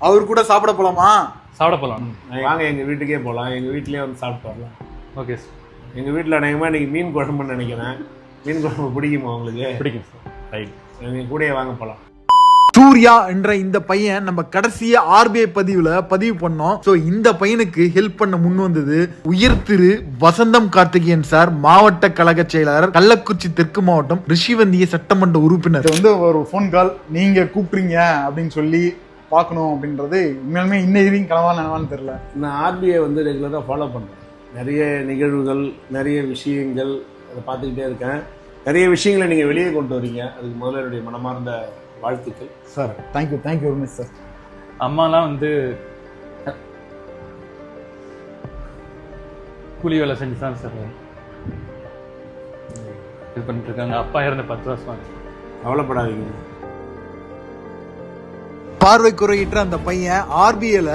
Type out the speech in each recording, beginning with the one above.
அவர் கூட சாப்பிட போலாமா? சாப்பிட போகலாம் வாங்க எங்க வீட்டுக்கே போகலாம் எங்க வீட்லயே வந்து சாப்பிட்டு வரலாம். ஓகே சார் எங்க வீட்டில் அநேகமாக இன்னைக்கு மீன் குழம்புன்னு நினைக்கிறேன். மீன் குழம்பு பிடிக்குமா உங்களுக்கு? பிடிக்கும் சார் ரைட் எங்க கூடயே வாங்க போகலாம் சூர்யா என்ற இந்த பையன் நம்ம கடைசியா ஆர்பிஐ பதிவுல பதிவு பண்ணோம். சோ இந்த பையனுக்கு ஹெல்ப் பண்ண முன் வந்தது உயர் திரு வசந்தம் கார்த்திகேயன் சார் மாவட்ட கழக செயலாளர் கள்ளக்குறிச்சி தெற்கு மாவட்டம் ரிஷிவந்திய சட்டமன்ற உறுப்பினர். வந்து ஒரு ஃபோன் கால் நீங்க கூப்பிடுறீங்க அப்படின்னு சொல்லி பார்க்கணும் அப்படின்றது உண்மையாலுமே இன்னைக்கு கனவா நனவான்னு தெரியல. நான் ஆர்பிஐ வந்து ரெகுலராக ஃபாலோ பண்ணுறேன் நிறைய நிகழ்வுகள் நிறைய விஷயங்கள் அதை பார்த்துக்கிட்டே இருக்கேன். நிறைய விஷயங்களை நீங்கள் வெளியே கொண்டு வரீங்க. அதுக்கு முதல்ல என்னுடைய மனமார்ந்த வாழ்த்துக்கள். Sir thank you thank you very much sir அம்மாலாம் வந்து கூலி வேலை செஞ்சு தான் சார் இது பண்ணிட்டு இருக்காங்க. அப்பா இறந்த பத்து வருஷம். கவலைப்படாதீங்க. பார்வை குறையிட்ட அந்த பையன் ஆர்பிஐல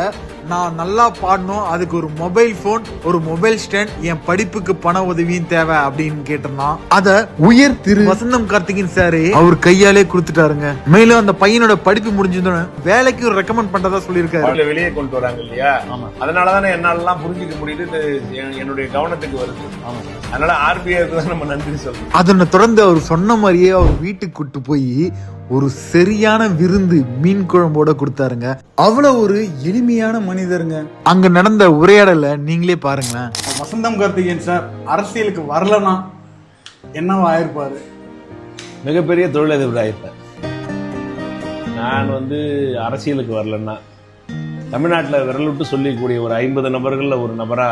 நான் நல்லா பாடணும். அதுக்கு ஒரு மொபைல் போன் ஒரு மொபைல் ஸ்டாண்ட் என் படிப்புக்கு பண உதவியும் தேவை அப்படின்னு கேட்டிருந்தான். அத உயர் திரு வசந்தம் கார்த்திகேயன் சாரு அவர் கையாலே கொடுத்துட்டாருங்க. மேலும் அந்த பையனோட படிப்பு முடிஞ்சதுன்னு வேலைக்கு ரெக்கமெண்ட் பண்றதா சொல்லியிருக்காரு. வெளியே கொண்டு வராங்க இல்லையா? ஆமா. அதனால தானே என்னாலலாம் புரிஞ்சிக்க முடியுது. என்னுடைய கவனத்துக்கு வருது. ஆமா. அதனால ஆர்பிஐக்கு தான் நம்ம நன்றி சொல்லணும். அதனை தொடர்ந்து அவர் சொன்ன மாதிரியே அவர் வீட்டுக்கு கூட்டு போய் ஒரு சரியான விருந்து மீன் குழம்போட கொடுத்தாருங்க. அவ்வளவு ஒரு எளிமையான மனிதருங்க. அங்க நடந்த உரையாடல நீங்களே பாருங்களேன். வசந்தம் கார்த்திகேயன் சார் அரசியலுக்கு வரலனா என்னவா ஆயிருப்பாரு? மிகப்பெரிய தொழிலதிபர் ஆயிருப்பேன் நான் வந்து அரசியலுக்கு வரலன்னா தமிழ்நாட்டில் விரலுட்டு சொல்லிக்கூடிய ஒரு ஐம்பது நபர்களில் ஒரு நபரா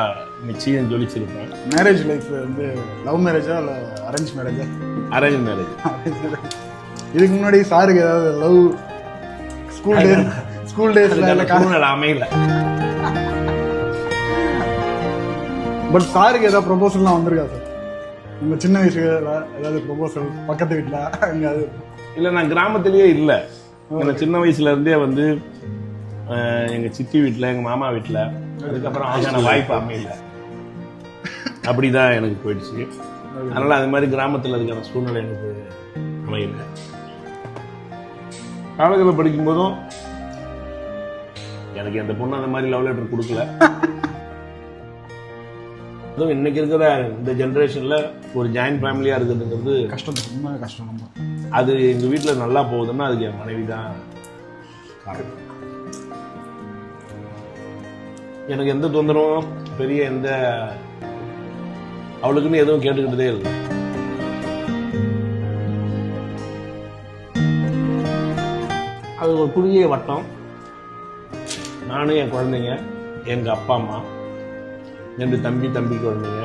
நிச்சயம் ஜொலிச்சிருப்பேன். மேரேஜ் லைஃப் வந்து லவ் மேரேஜா இல்ல அரேஞ்ச் மேரேஜா அரேஞ்ச் மேரேஜ் இதுக்கு முன்னாடி சாருக்கு ஏதாவது லவ் ஸ்கூல் டேஸ் ஸ்கூல் டேஸ்ல சூழ்நிலை அமையல. பட் சாருக்கு ஏதாவது ப்ரொபோசல்லாம் வந்திருக்கா சார் உங்க சின்ன வயசுல ஏதாவது ப்ரொபோசல் பக்கத்து வீட்டுல எங்கேயாவது? இல்லை நான் கிராமத்திலேயே இல்லை. எனக்கு சின்ன வயசுல இருந்தே வந்து எங்க சித்தி வீட்டில் எங்க மாமா வீட்டில் அதுக்கப்புறம் அதுக்கான வாய்ப்பு அமையல. அப்படிதான் எனக்கு போயிடுச்சு. அதனால அது மாதிரி கிராமத்தில் அதுக்கான சூழ்நிலை எனக்கு அமையல. காலேஜில் படிக்கும்போதும் எனக்கு எந்த பொண்ணு அந்த மாதிரி லவ் லெட்டர் கொடுக்கல. அதுவும் இன்னைக்கு இருக்கிற இந்த ஜென்ரேஷன்ல ஒரு ஜாயிண்ட் ஃபேமிலியா இருக்குதுங்கிறது கஷ்டம் உண்மையாவே கஷ்டம் நம்ம அது எங்க வீட்ல நல்லா போகுதுன்னா அதுக்கு என் மனைவி தான் காரணம். எனக்கு எந்த தொந்தரவும் பெரிய எந்த அவளுக்குன்னு எதுவும் கேட்டுக்கிட்டதே இல்லை. அது ஒரு குறுகிய வட்டம். நானும் என் குழந்தைங்க எங்க அப்பா அம்மா ரெண்டு தம்பி தம்பி குழந்தைங்க.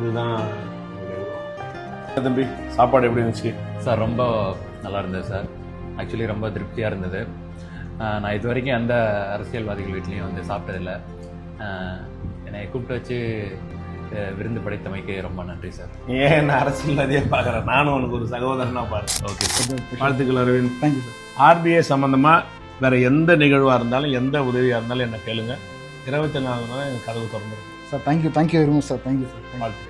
இதுதான். தம்பி சாப்பாடு எப்படி இருந்துச்சு? சார் ரொம்ப நல்லா இருந்தது சார். ஆக்சுவலி ரொம்ப திருப்தியாக இருந்தது. நான் இது வரைக்கும் எந்த அரசியல்வாதிகள் வீட்லேயும் வந்து சாப்பிட்டதில்லை. என்னை கூப்பிட்டு வச்சு விருந்து படைத்தமைக்கு ரொம்ப நன்றி சார். ஏன் நான் அரசியல்வாதியா பாக்குறேன் நானும் உனக்கு ஒரு சகோதரனா பாருங்க ஓகே வாழ்த்துக்கள் அரவிந்த். தேங்க்யூ சார் ஆர்பிஐ சம்பந்தமா வேற எந்த நிகழ்வா இருந்தாலும் எந்த உதவியா இருந்தாலும் என்ன கேளுங்க. இருபத்தி நாலு நேரம் எனக்கு கதவு திறந்துருக்கும் sir thank you thank you very much sir thank you sir வாழ்த்து